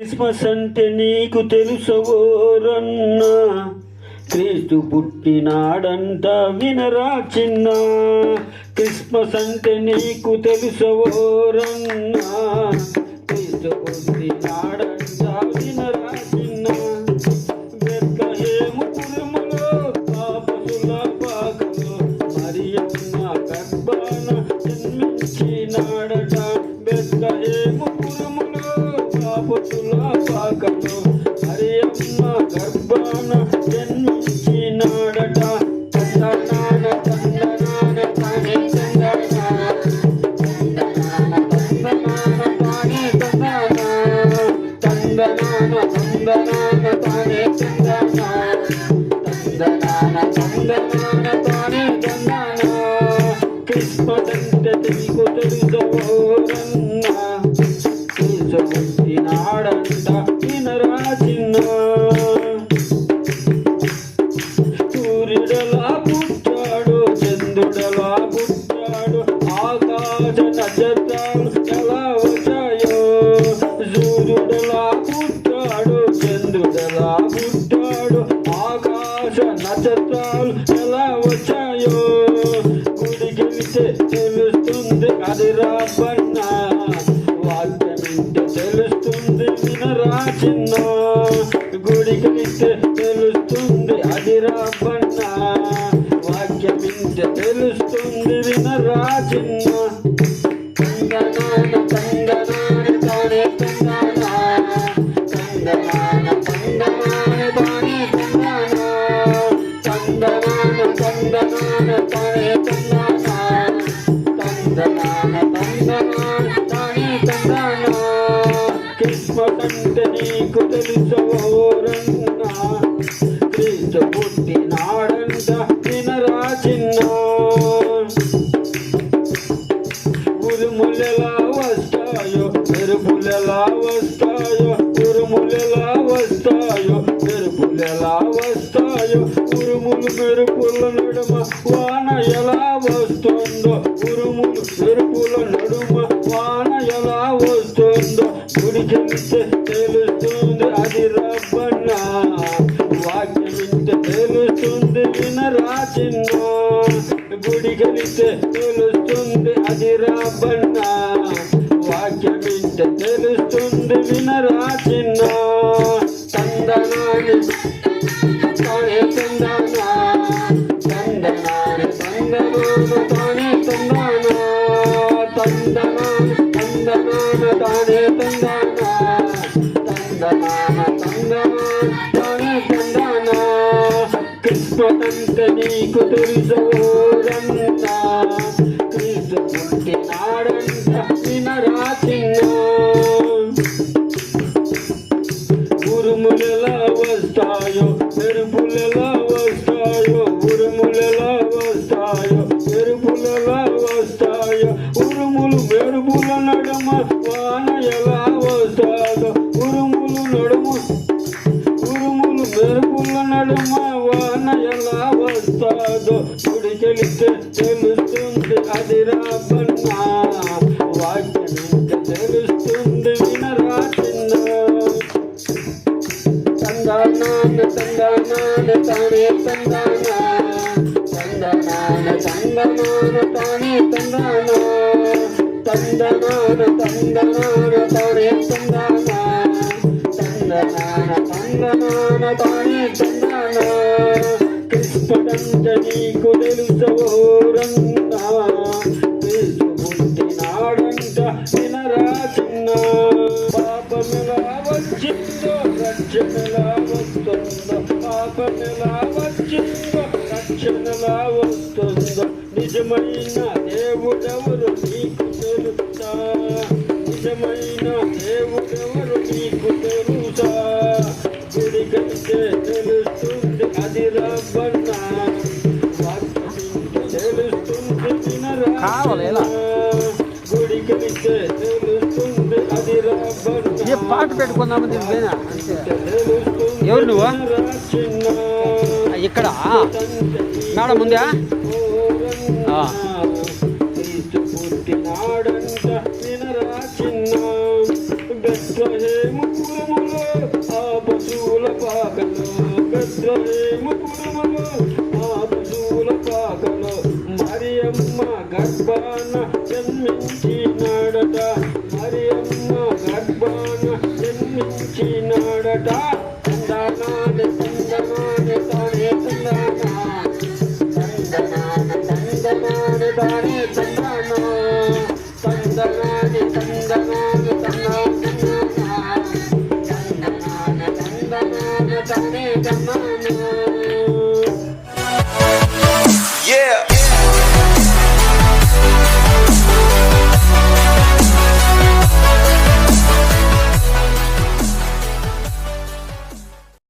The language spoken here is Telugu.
క్రిస్మస్ అంటే నీకు తెలుసవోరన్నా క్రీస్తు పుట్టినాడంట వినరా చిన్న. క్రిస్మస్ అంటే నీకు తెలుసవోరన్నా క్రీస్తు పుట్టినాడంట వినరా చిన్న. బెత్లహేము పురములో పాపసుల పాకలో మరియమ్మ గర్భాన జన్మించినాడట తందనాన తానే తందనా తందనాన తందనాన తానే తందనా క్రిస్మస్ నక్షత్రాలు ఎలా వచ్చాయో గుడికెళ్తే తెలుస్తుంది అది రాబన్న వాక్యం ఇంటే తెలుస్తుంది వినరా చిన్న గుడికెళ్తే తెలుస్తుంది అది రాబన్న వాక్యం ఇంటే తెలుస్తుంది వినరా చిన్న తందనాన తందనాన తానే అంటే నీకు తెలుసోరన్నా క్రీస్తు పుట్టినాడంట వినరా చిన్న ఉరుములెలా వస్తాయో మెరుపులెలా వస్తాయో ఉరుములెలా మెరుపులు ఎలా వస్తాయో ఉరుములు మెరుపుల నడుమ వాన ఎలా వస్తుందో ఉరుములు మెరుపుల నడుమ వాన ఎలా వస్తుందో గుడి చెబితే తెలుస్తుంది అది రబ్బన్న. వాక్యం వింటే తెలుస్తుంది వినరా చిన్న. గుడి కలిస్తే తెలుస్తుంది అది రాబన్న వాక్యం వింటే తెలుస్తుంది వినరా చిన్న. తందనాని తానే తందనా తందనాని తందనాన తానే తందనా తందనాని తందనాన తానే తందనా తందనాన తందనాన తానే తందనా. క్రిస్మస్ నీకు తెలుసోరన్నా క్రీస్తు పుట్టినాడంట వినరా చిన్న. మెరుపులెలా వస్తాయో ఉరుములెలా వస్తాయో మెరుపులెలా వస్తాయో ఉరుములు మెరుపుల నడమ వాన ఎలా వస్తాదో ఉరుములు నడుమ ఉరుములు మెరుపుల నడుమ వాన ఎలా వస్తాదో గుడికెళితే తెలుస్తుంది అది రాబన్నా చందనాన చందనాన తానే తందనా చందనాన చందనాన తానే తందనా చందనాన చందనాన తానే తందనా చందనాన చందనాన తానే తందనా క్రిస్మడంట నీకు తెలుసోరన్నా క్రీస్తు పుట్టినాడంట రక్షణలా వస్తుందో పాపమెలా వచ్చిందో రక్షణలా వస్తుందో నిజమైన దేవుడెవరు నీకు తెలుసా నిజమైన దేవుడెవరు నీకు తెలుసా గుడికంటే తెలుస్తుంది అది రబ్బన్నా తెలుస్తుంది వినరా కావాలి పాట పెట్టుకుందాము దీని ఎవరు నువ్వు? చిన్న ఇక్కడ మేడం ఉందా ఆ. క్రీస్తు పుట్టినాడంట చిన్న ఆ మరియమ్మ గర్భాన జన్మించినాడట మరియమ్మ గర్భాన తందనాని తందనాన తందనా తందనాన తందనాన తానే